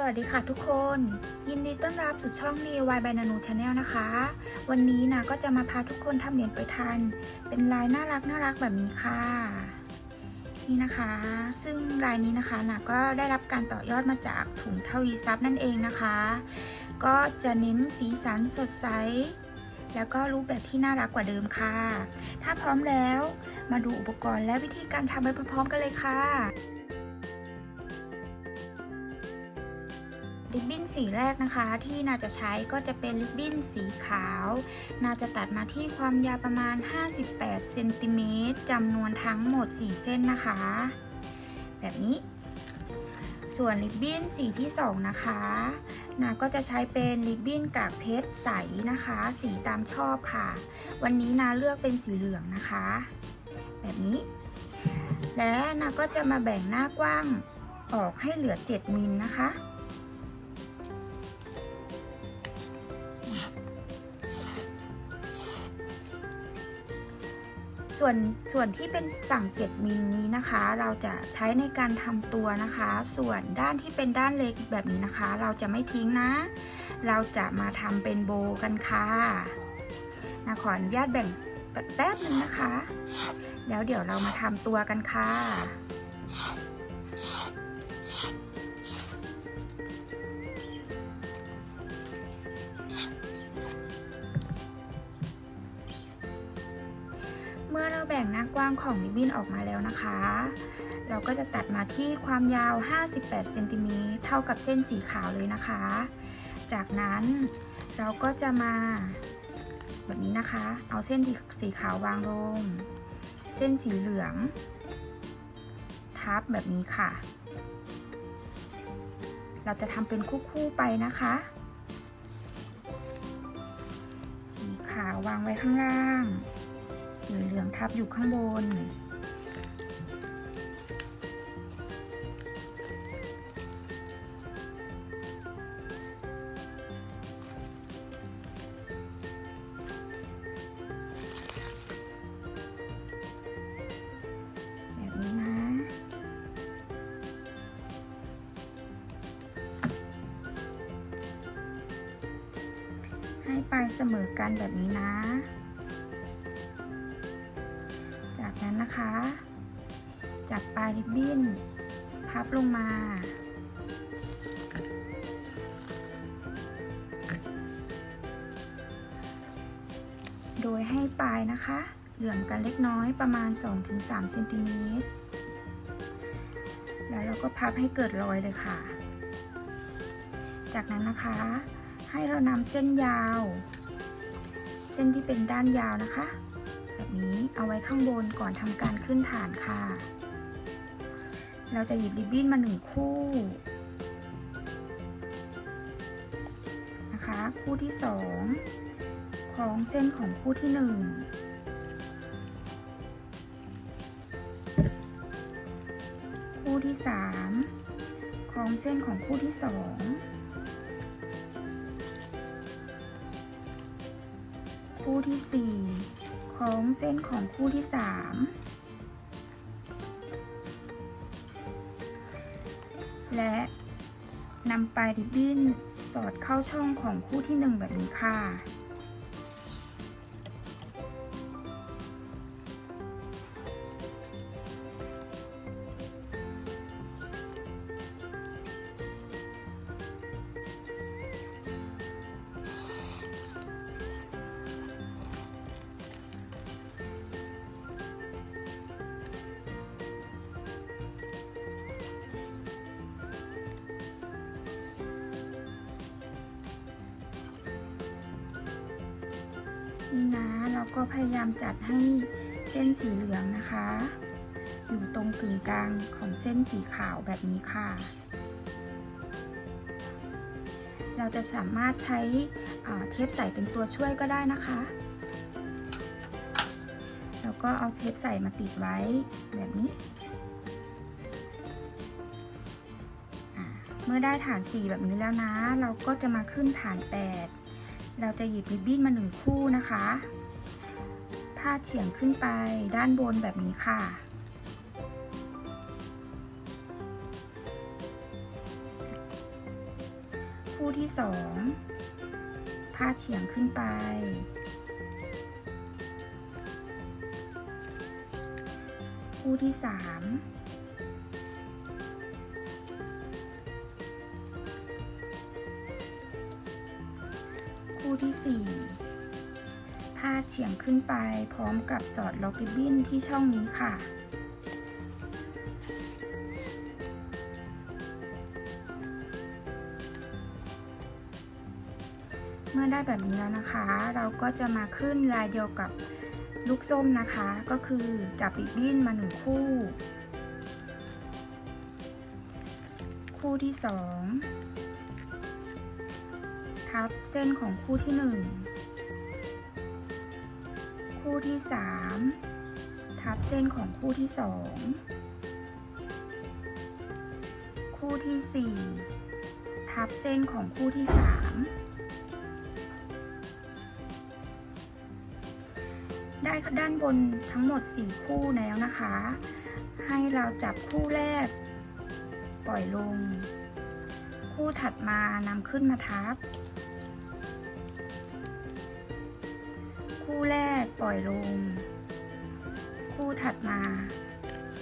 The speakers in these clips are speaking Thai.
สวัสดีค่ะทุกคน ยินดีต้อนรับสู่ช่อง DIY by Nanu Channel นะคะ วันนี้นะก็จะมาพาทุกคนทำเหรียญไปทัน เป็นลายน่ารักน่ารักแบบนี้ค่ะ นี่นะคะ ซึ่งลายนี้นะคะนะก็ได้รับการต่อยอดมาจากถุงเทวีซับนั่นเองนะคะ ก็จะเน้นสีสันสดใส แล้วก็รูปแบบที่น่ารักกว่าเดิมค่ะ ถ้าพร้อมแล้วมาดูอุปกรณ์และวิธีการทำไปพร้อมๆกันเลยค่ะ ริบบิ้นสีแรกนะคะ ที่นาจะใช้ก็จะเป็นริบบิ้นสีขาว นาจะตัดมาที่ความยาวประมาณ 58เซนติเมตรจำนวนทั้งหมด 4 เส้นนะคะ แบบนี้ ส่วนริบบิ้นสีที่2นะคะนาก็จะใช้เป็นริบบิ้นกากเพชรใสนะคะ สีตามชอบค่ะ วันนี้นาเลือกเป็นสีเหลืองนะคะ แบบนี้ และนาก็จะมาแบ่งหน้ากว้างออกให้เหลือ 7มิลนะคะ ส่วนส่วนที่เป็นฝั่ง 7มิลนี้นะคะ เราจะใช้ในการทำตัวนะคะ ส่วนด้านที่เป็นด้านเล็กแบบนี้นะคะ เราจะไม่ทิ้งนะ เราจะมาทำเป็นโบกันค่ะนะขออนุญาตแบ่งแป๊บนึงนะคะ แล้วเดี๋ยวเรามาทำตัวกันค่ะ มื่อเราแบ่งหน้ากว้างของริบบิ้นออกมาแล้วนะคะ เราก็จะตัดมาที่ความยาว 58เซนติเมตรเท่ากับเส้นสีขาวเลยนะคะ จากนั้นเราก็จะมา แบบนี้นะคะ เอาเส้นสีขาววางลง เส้นสีเหลือง ทับแบบนี้ค่ะ เราจะทำเป็นคู่ๆไปนะคะ สีขาววางไว้ข้างล่าง สีเหลืองทับอยู่ข้างบน แบบนี้นะให้ปลายเสมอกันแบบนี้นะ บิ้นพับลงมา โดยให้ปลายนะคะ เหลื่อมกันเล็กน้อยประมาณ 2-3เซนติเมตร แล้วเราก็พับให้เกิดรอยเลยค่ะ จากนั้นนะคะ ให้เรานำเส้นยาว เส้นที่เป็นด้านยาวนะคะ แบบนี้เอาไว้ข้างบนก่อนทำการขึ้นฐานค่ะ เราจะหยิบริบบิ้นมาหนึ่งคู่นะคะ คู่ที่สองคล้องเส้นของคู่ที่หนึ่งคู่ที่สามคล้องเส้นของคู่ที่สองคู่ที่สี่คล้องเส้นของคู่ที่สาม และนำปลายริบบิ้นสอดเข้าช่องของคู่ที่หนึ่งแบบนี้ค่ะ นี่นะเราก็พยายามจัดให้เส้นสีเหลืองนะคะ อยู่ตรงกึ่งกลางของเส้นสีขาวแบบนี้ค่ะ เราจะสามารถใช้เทปใส่เป็นตัวช่วยก็ได้นะคะ แล้วก็เอาเทปใส่มาติดไว้แบบนี้เมื่อได้ฐานสีแบบนี้แล้วนะ เราก็จะมาขึ้นฐาน 8 เราจะหยิบริบบิ้นมาหนึ่งคู่นะคะ พาดเฉียงขึ้นไปด้านบนแบบนี้ค่ะ คู่ที่สองพาดเฉียงขึ้นไป คู่ที่สาม ที่สี่พาดเฉียงขึ้นไปพร้อมกับสอดล็อกริบบิ้นที่ช่องนี้ค่ะ เมื่อได้แบบนี้แล้วนะคะ เราก็จะมาขึ้นลายเดียวกับลูกส้มนะคะ ก็คือจับริบบิ้นมาหนึ่งคู่ คู่ที่สอง เส้นของคู่ที่หนึ่งคู่ที่สามทับเส้นของคู่ที่สองคู่ที่สี่ทับเส้นของคู่ที่สามได้ด้านบนทั้งหมด 4 คู่แล้วนะคะ ให้เราจับคู่แรก ปล่อยลง คู่ถัดมานำขึ้นมาทับ คู่แรกปล่อยลง คู่ถัดมา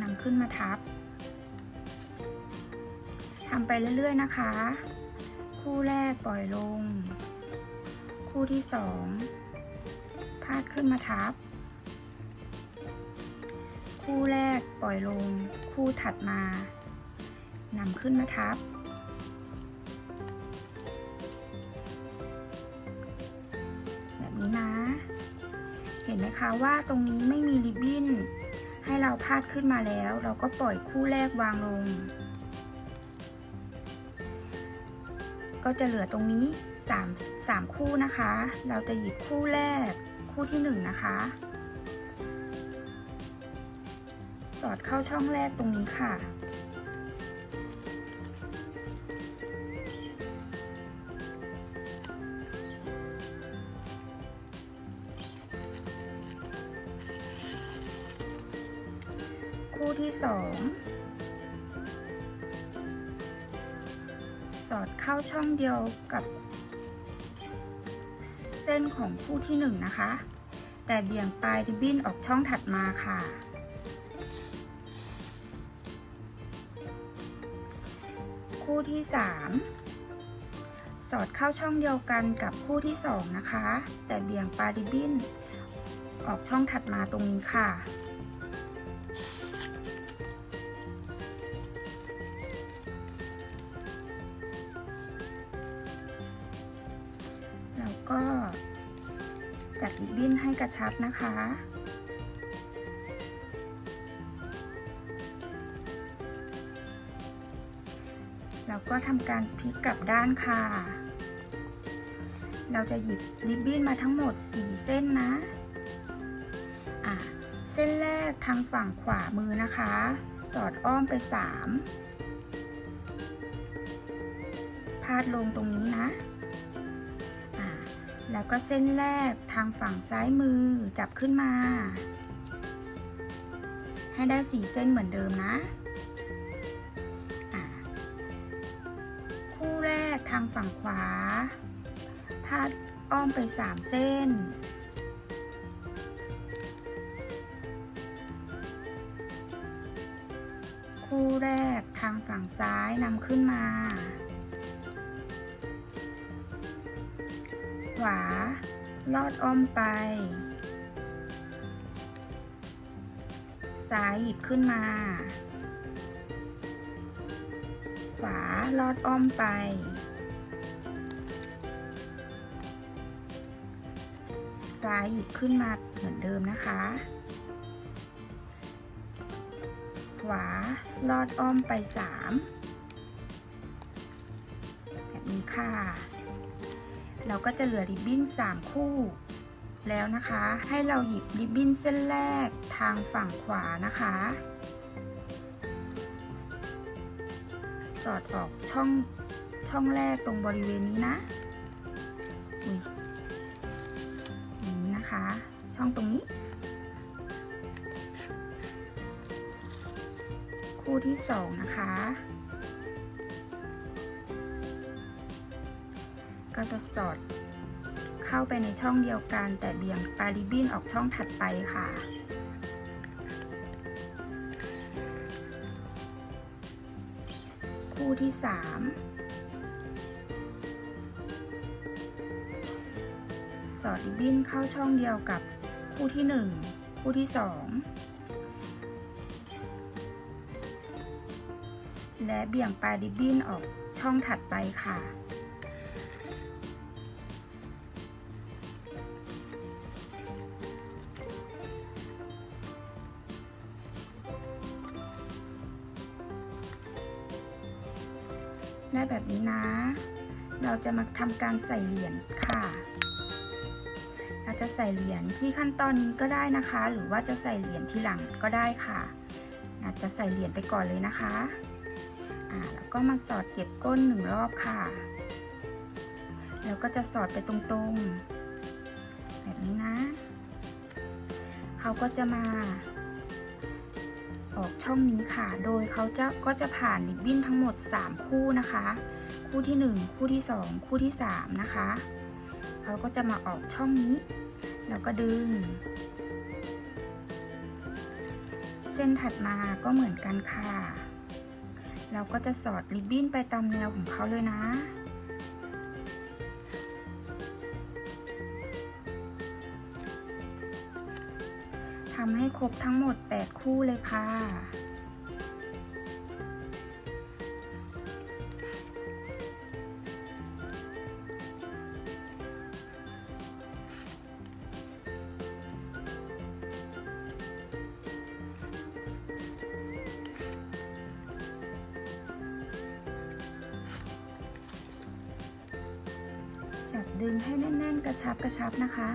นำขึ้นมาทับทำไปเรื่อยๆนะคะ คู่แรกปล่อยลง คู่ที่สองพาดขึ้นมาทับ คู่แรกปล่อยลง คู่ถัดมานำขึ้นมาทับแบบ นไหมคะว่าตรงนี้ไม่มีริบบิ้น ให้เราพาดขึ้นมาแล้ว เราก็ปล่อยคู่แรกวางลง ก็จะเหลือตรงนี้ 3 3 คู่นะคะ เราจะหยิบคู่แรกคู่ที่ 1 นะคะ สอดเข้าช่องแรกตรงนี้ค่ะ ดียวกับ เส้นของคู่ที่หนึ่งนะคะ แต่เบี่ยงปลายริบบิ้นออกช่องถัดมาค่ะ คู่ที่สามสอดเข้าช่องเดียวกันกับคู่ที่สองนะคะ แต่เบี่ยงปลายริบบิ้นออกช่องถัดมาตรงนี้ค่ะ ระชับนะคะ แล้วก็ทำการพลิกกลับด้านค่ะ เราจะหยิบริบบิ้นมาทั้งหมด 4 เส้นนะอะเส้นแรกทางฝั่งขวามือนะคะ สอดอ้อมไป 3 พาดลงตรงนี้นะอะ แล้วก็เส้นแรกทางฝั่งซ้ายมือจับขึ้นมา ให้ได้4เส้นเหมือนเดิมนะอะคู่แรกทางฝั่งขวา พาดอ้อมไป 3 เส้น คู่แรกทางฝั่งซ้ายนำขึ้นมา ขวา ลอดอ้อมไป ซ้ายหยิบขึ้นมา ขวา ลอดอ้อมไป ซ้ายหยิบขึ้นมาเหมือนเดิมนะคะ ขวา ลอดอ้อมไป 3 แบบนี้ค่ะ เราก็จะเหลือริบบิ้น 3 คู่ แล้วนะคะ ให้เราหยิบริบบิ้นเส้นแรกทางฝั่งขวานะคะ สอดออกช่องช่องแรกตรงบริเวณนี้นะอุ๊ยอย่างนี้นะคะ ช่องตรงนี้ คู่ที่สองนะคะ จะสอด เข้าไปในช่องเดียวกัน แต่เบี่ยงปลายริบบิ้นออกช่องถัดไปค่ะ คู่ที่ 3 สอดริบบิ้นเข้าช่องเดียวกับคู่ที่ 1 คู่ที่ 2 และเบี่ยงปลายริบบิ้นออกช่องถัดไปค่ะ จะมาทำการใส่เหรียญค่ะ เราจะใส่เหรียญที่ขั้นตอนนี้ก็ได้นะคะ หรือว่าจะใส่เหรียญที่หลังก็ได้ค่ะอาจจะใส่เหรียญไปก่อนเลยนะคะอ่าแล้วก็มาสอดเก็บก้นหนึ่งรอบค่ะ แล้วก็จะสอดไปตรงๆ แบบนี้นะ เขาก็จะมาออกช่องนี้ค่ะ โดยเขาจะก็จะผ่านริบบิ้นทั้งหมด 3 คู่นะคะ คู่ที่ 1 คู่ที่ 2 คู่ที่ 3 นะคะเขาก็จะมาออกช่องนี้ แล้วก็ดึง เส้นถัดมาก็เหมือนกันค่ะ เราก็จะสอดริบบิ้นไปตามแนวของเขาเลยนะทำให้ครบทั้งหมด 8 คู่เลยค่ะ ชับนะคะ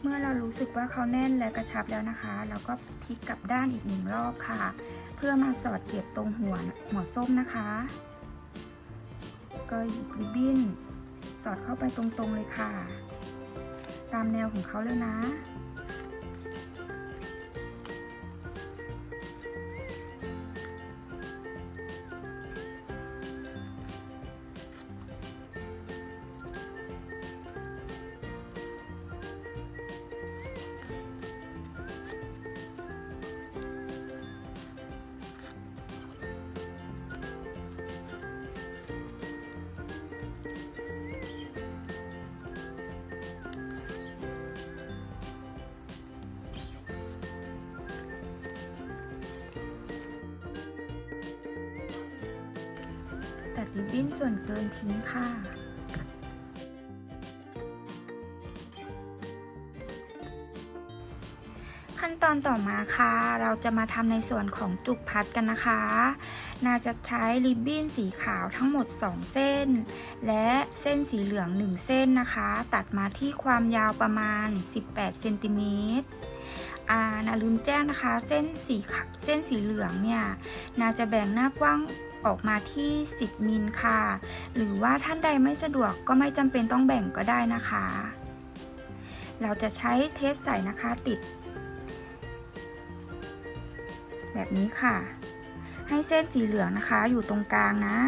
เมื่อเรารู้สึกว่าเขาแน่นและกระชับแล้วนะคะ เราก็พลิกกลับด้านอีกหนึ่งรอบค่ะ เพื่อมาสอดเก็บตรงหัวหัวส้มนะคะ ก็หยิบริบบิ้น สอดเข้าไปตรงๆเลยค่ะ ตามแนวของเขาเลยนะ ดริบบิ้นส่วนเกินทิ้งค่ะ ขั้นตอนต่อมาค่ะ เราจะมาทำในส่วนของจุกพัดกันนะคะ น่าจะใช้ริบบิ้นสีขาวทั้งหมด 2 เส้น และเส้นสีเหลือง 1 เส้นนะคะ ตัดมาที่ความยาวประมาณ 18 เซนติเมตรอานาลืมแจ้งนะคะ เส้นสีเส้นสีเหลืองเนี่ย นาจะแบ่งหน้ากว้าง ออกมาที่ 10 มิลค่ะ หรือว่าท่านใดไม่สะดวกก็ไม่จำเป็นต้องแบ่งก็ได้นะคะ เราจะใช้เทปใส่นะคะติด แบบนี้ค่ะ ให้เส้นสีเหลืองนะคะอยู่ตรงกลางนะ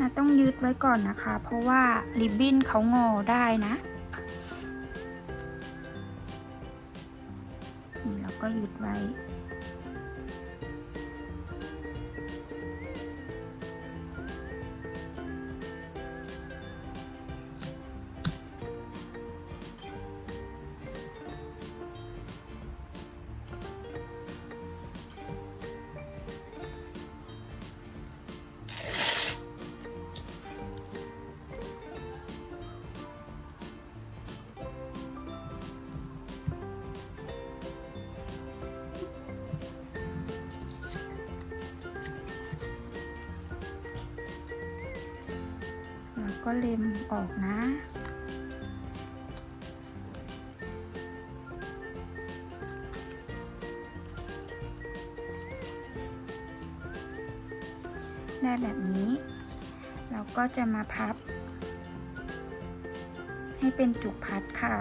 นะต้องยึดไว้ก่อนนะคะ เพราะว่าริบบิ้นเขางอได้นะนี่เราก็ยึดไว้ ก็เล็มออกนะ ได้แบบนี้ เราก็จะมาพับ ให้เป็นจุกพัดค่ะ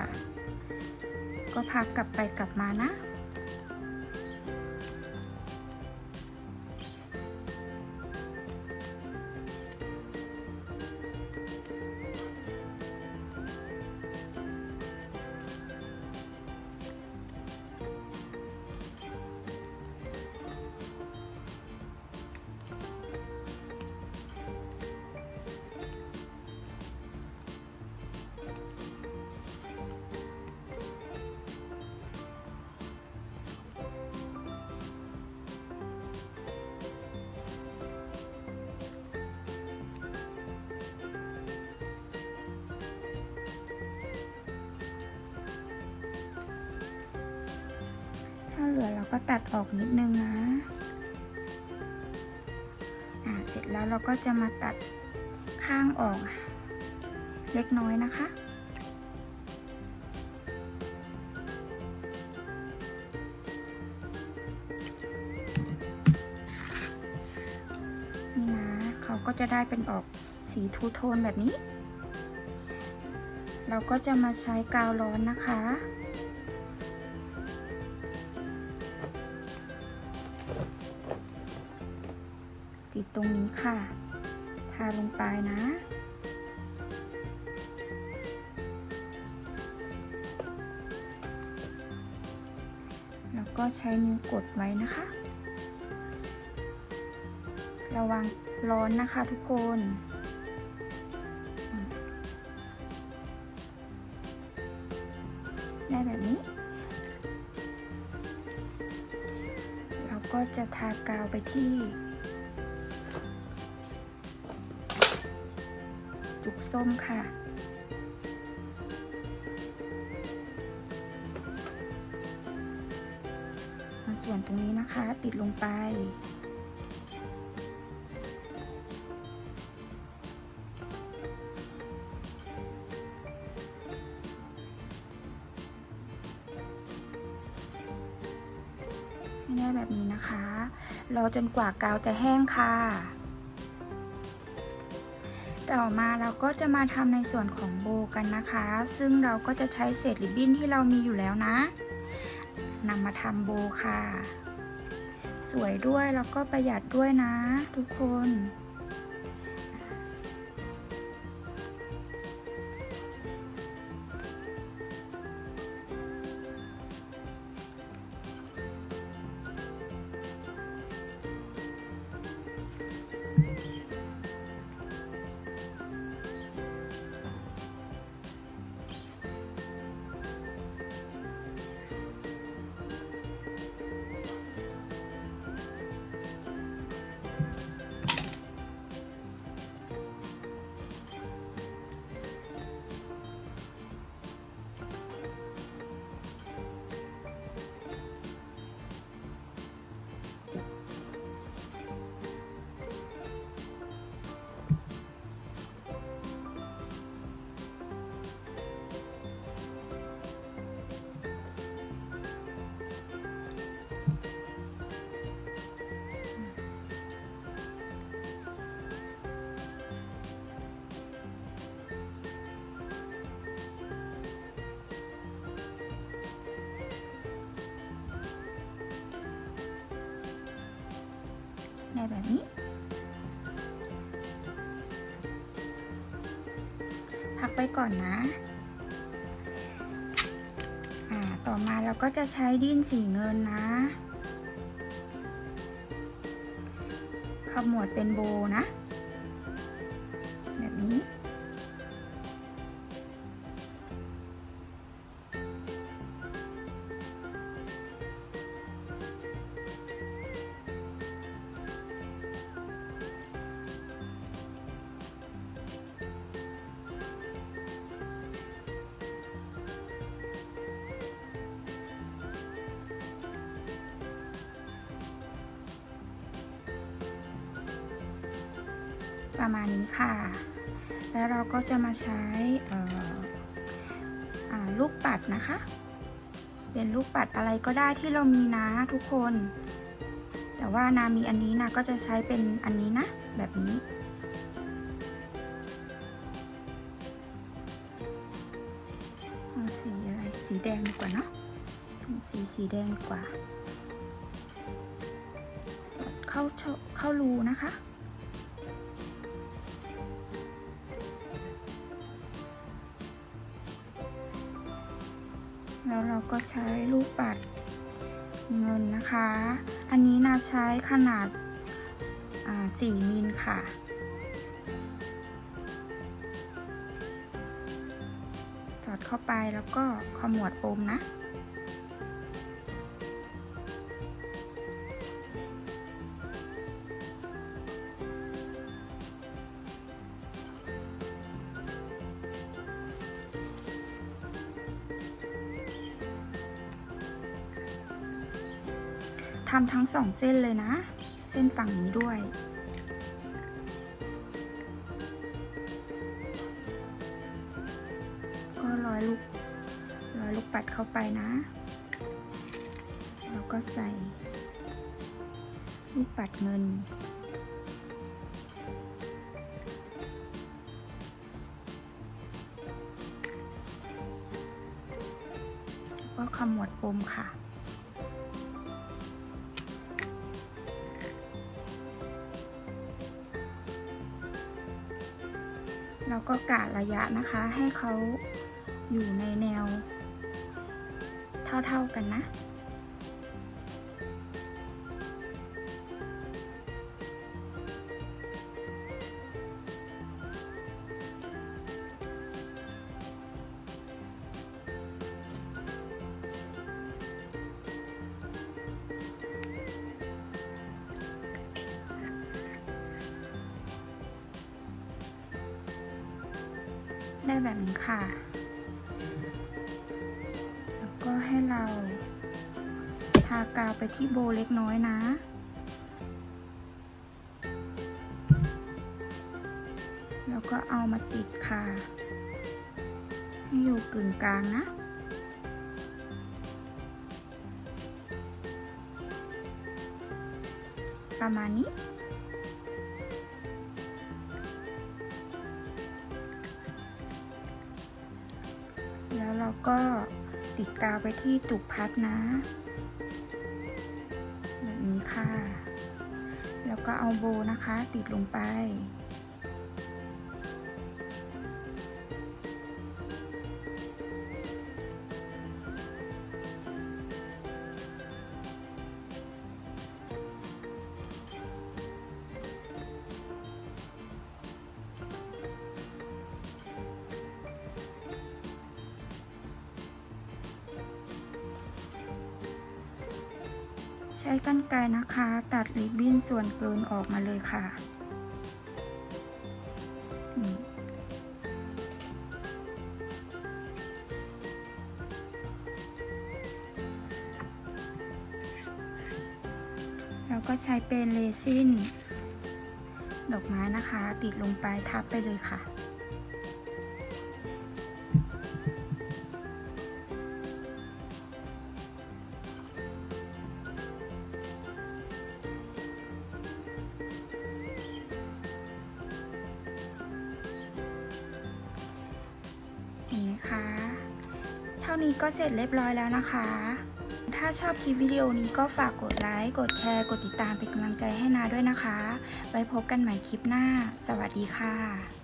ก็พับกลับไปกลับมานะ ลือเราก็ตัดออกนิดนึงนะอ่าเสร็จแล้วเราก็จะมาตัดข้างออกเล็กน้อยนะคะนี่นะเขาก็จะได้เป็นออกสีทูโทนแบบนี้ เราก็จะมาใช้กาวร้อนนะคะ ติดตรงนี้ค่ะ ทาลงไปนะ แล้วก็ใช้นิ้วกดไว้นะคะ ระวังร้อนนะคะทุกคนได้แบบนี้ เราก็จะทากาวไปที่ ส้มค่ะ ส่วนตรงนี้นะคะติดลงไป ให้ได้แบบนี้นะคะ รอจนกว่ากาวจะแห้งค่ะ ต่อมาเราก็จะมาทำในส่วนของโบกันนะคะ ซึ่งเราก็จะใช้เศษริบบิ้นที่เรามีอยู่แล้วนะนำมาทำโบค่ะ สวยด้วยแล้วก็ประหยัดด้วยนะ ทุกคน ได้แบบนี้ พักไว้ก่อนนะอ่าต่อมาเราก็จะใช้ดินสีเงินนะ ขมวดเป็นโบนะ ประมาณนี้ค่ะ แล้วเราก็จะมาใช้ลูกปัดนะคะ เป็นลูกปัดอะไรก็ได้ที่เรามีนะทุกคน แต่ว่านามีอันนี้นะก็จะใช้เป็นอันนี้นะ แบบนี้สีอะไรสีแดงดีกว่าเนาะสีสีแดงกว่า เข้าเข้ารูนะคะ ใช้ลูกปัดเงินนะคะ อันนี้นาใช้ขนาดา4มิลค่ะ จอดเข้าไปแล้วก็ขมวดปมนะำทั้งสองเส้นเลยนะ เส้นฝั่งนี้ด้วย ก็ร้อยลูกร้อยลูกปัดเข้าไปนะ แล้วก็ใส่ ลูกปัดเงินก็ขมวดปมค่ะ ก็กะระยะนะคะให้เขาอยู่ในแนวเท่าๆกันนะ ได้แบบนี้ค่ะ แล้วก็ให้เราทากาวไปที่โบเล็กน้อยนะแล้วก็เอามาติดค่ะ ให้อยู่กึ่งกลางนะ ประมาณนี้ เราก็ติดกาวไปที่จุกพัดนะ แบบนี้ค่ะ แล้วก็เอาโบนะคะ ติดลงไป ริบบิ้นส่วนเกินออกมาเลยค่ะแล้วก็ใช้เป็นเรซินดอกไม้นะคะ ติดลงไปทับไปเลยค่ะ สร็จเรียบร้อยแล้วนะคะ ถ้าชอบคลิปวิดีโอนี้ก็ฝากกดไลค์ กดแชร์ กดติดตามเป็นกำลังใจให้นาด้วยนะคะ ไว้พบกันใหม่คลิปหน้า สวัสดีค่ะ